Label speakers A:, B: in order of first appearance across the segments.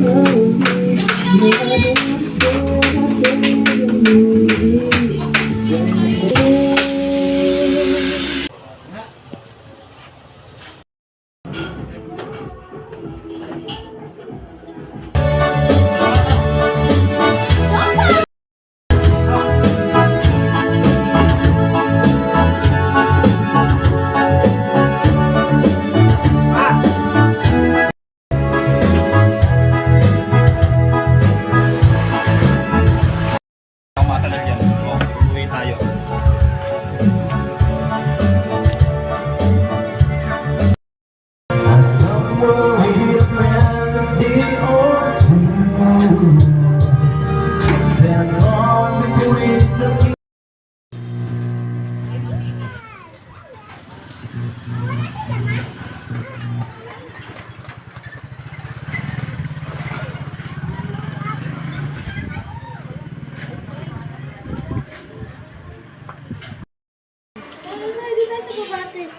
A: Ang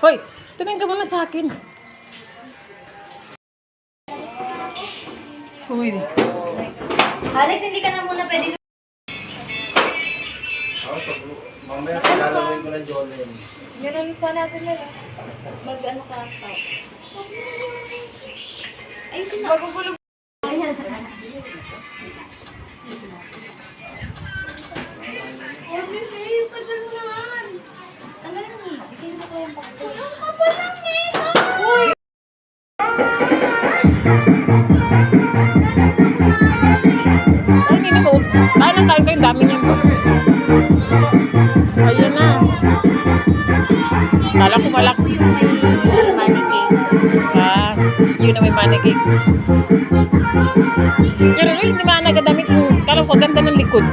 B: Hoy, tumingin ka muna sa akin. Uy,
C: Alex, hindi ka na muna pwede.
A: Mamaya lalawin ko na Jolene.
C: Ganun sa natin na lang. Mag ano ka pa. Ay, sino?
B: Ay, hindi ba? Ay, nakain kayo, dami niyan po. Ayan na. Kala ko malak.
C: Yung may money cake.
B: Ah, yun na may manigig. Pero rin, hindi man nagadamit. Kala ko ganda ng likod.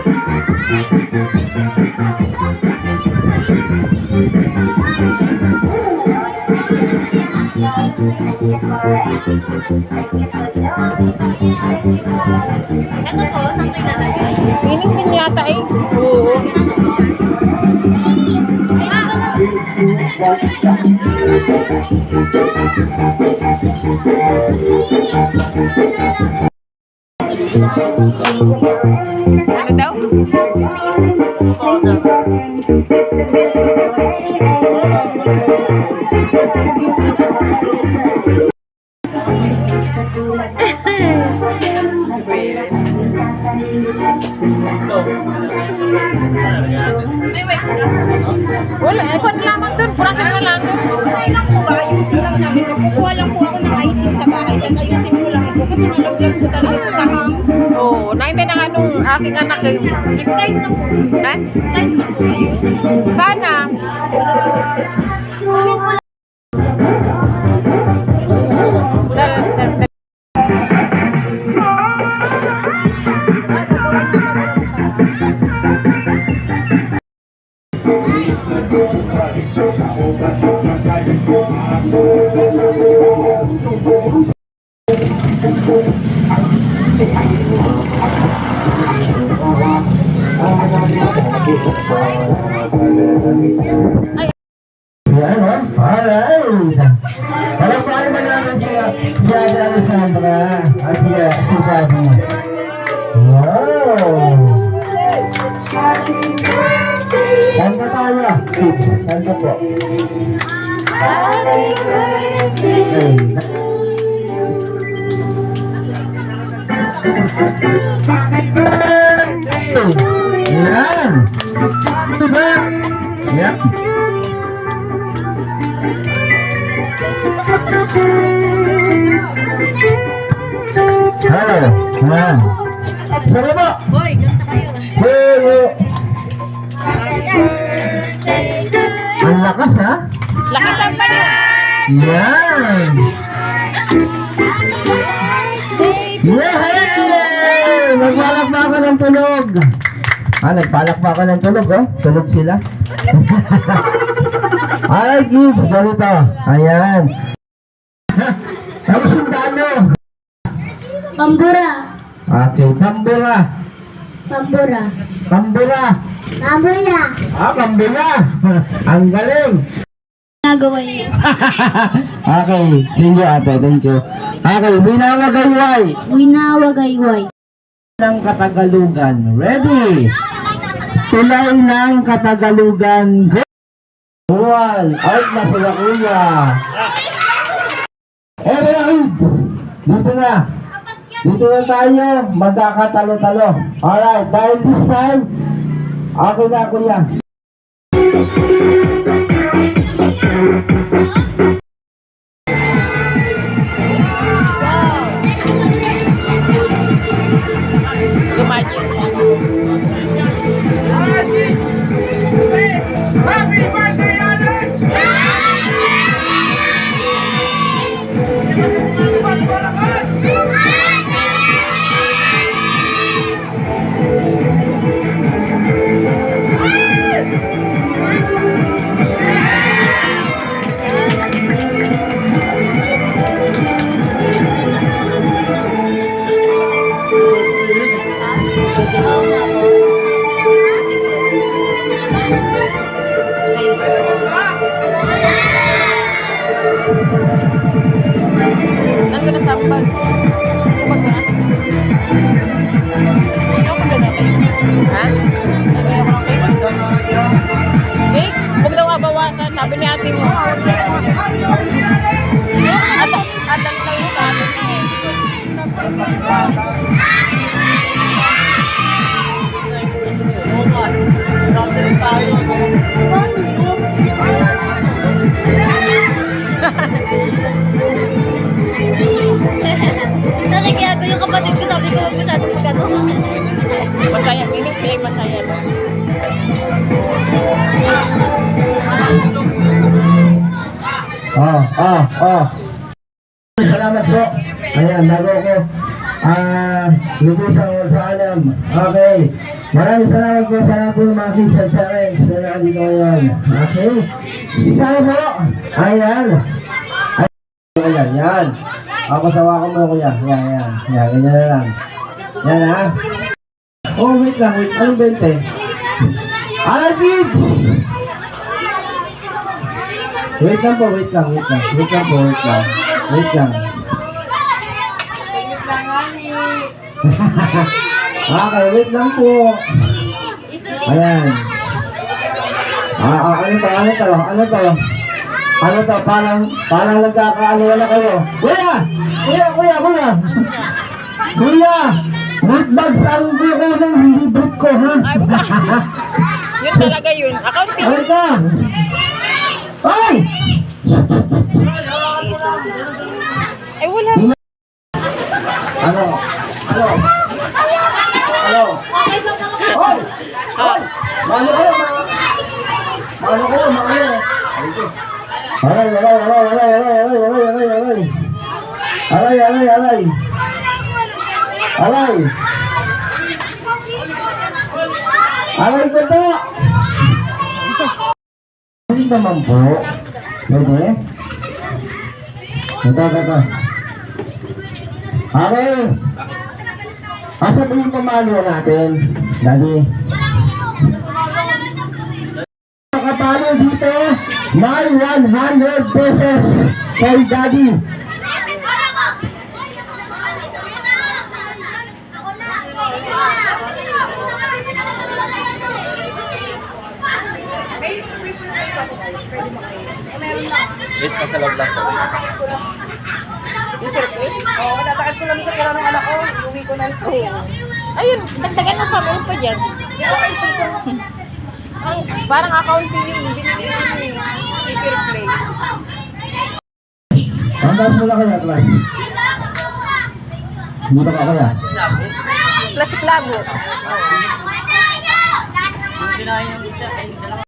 C: Ito po, saan ko ilalagay?
B: Piling din yata eh. Oo. Ano
D: Kukuha lang po ako ng icing sa bahay. Tapos ayusin ko lang po. Kasi nilagyan ko talaga sa house.
B: Oo, naintindihan ng anong aking anak eh.
D: Nag-start na po.
B: Ha?
D: Start na po.
B: Sana. Sir,
E: Yan, oh. Alright. Alam ko ano ba naman siya, si Ate Alessandra. At si, si Gabi. Wow. Kanta tayo. Kids, kanta po.
C: Happy birthday!
E: Okay. Yan. Diba? Yep. Hello. Yan. Sama po.
D: Hoy, ganda kayo.
E: Hello. Lakas ha.
B: Lakasan pa niyo.
E: Yan. Yay! Nagbalak pa ako ng tulog. Ah, nagbalak pa ako ng tulog, oh. Tulog sila. Ay, kids, ganito. Ayan. Tapos yung dano.
C: Pambura.
E: Okay, tambura.
C: Pambura.
E: Tambura.
C: Pambura.
E: Ah, pambura. Ang galing.
C: Nagawa yun.
E: okay, thank you ate, thank you. Okay, winawagayway
C: Winawagayway.
E: ng Katagalugan. Ready? Tulay ng Katagalugan. Go! One, out na sila kuya. Eh, na, dito na. Dito na tayo, magkakatalo-talo. Alright, dahil this time, आगे जा कोई
B: Kapal. Sa pagka? Ano ang pagdadati? Ha? Ano yung mga kayo? Jake, huwag daw abawasan. Sabi ni ate mo. Atak, atak na yung sa atin. Thank you.
C: Nakikiyago yung kapatid ko, sabi ko, huwag masyadong magano.
B: Masaya. Meaning sila yung masaya.
E: Oh, oh, oh. Salamat po. Ayan, bago ko. Ah, lubusang magpaalam. Okay. Maraming salamat po sa lahat po mga kids at parents na nakadito ngayon. Okay. Sana po. Ayan. Ayan, yan. Ako sawa ko mo kuya. Yan, yan. Yan, ganyan na lang. Yan ha. Oh, wait lang, wait. Anong 20? Alright, kids! Wait lang po, wait lang, wait lang. Wait lang po, wait lang. Wait lang. okay, wait lang po. Ayan. Ah, ah, ano to, ano to, ano to? Ano to, parang, parang nagkakaano na kayo. Kuya! Kuya, kuya, kuya! Kuya! Root bags ang buko ng hindi boot ko, ha?
B: Yun talaga yun. Accounting.
E: Ano ka? Ay!
B: Ay, wala.
E: Ano? Ano? Ano? Hoy! Hoy! Mano kayo, mga... Mano kayo, mga ano? Aray, aray, aray, aray, aray, aray, aray, aray. Aray, aray, aray. Aray. Aray ko po. Hindi naman po. Pwede? Ito, ito, ito. Aray. Asa po yung pamalo natin? Lagi. Lagi. Nakapalo dito, may 100 pesos kay Daddy.
A: Wait pa sa loob lang.
D: Oo, natakad ko lang sa pera ng anak ko. Uwi ko na ito.
B: Ayun, dagdagan mo pa. Meron pa dyan. Ang, parang accounting yung binili namin. Paper play.
E: Ang mo lang kaya, class. Dito ka kaya.
B: Plus klabo.
A: Yung isa.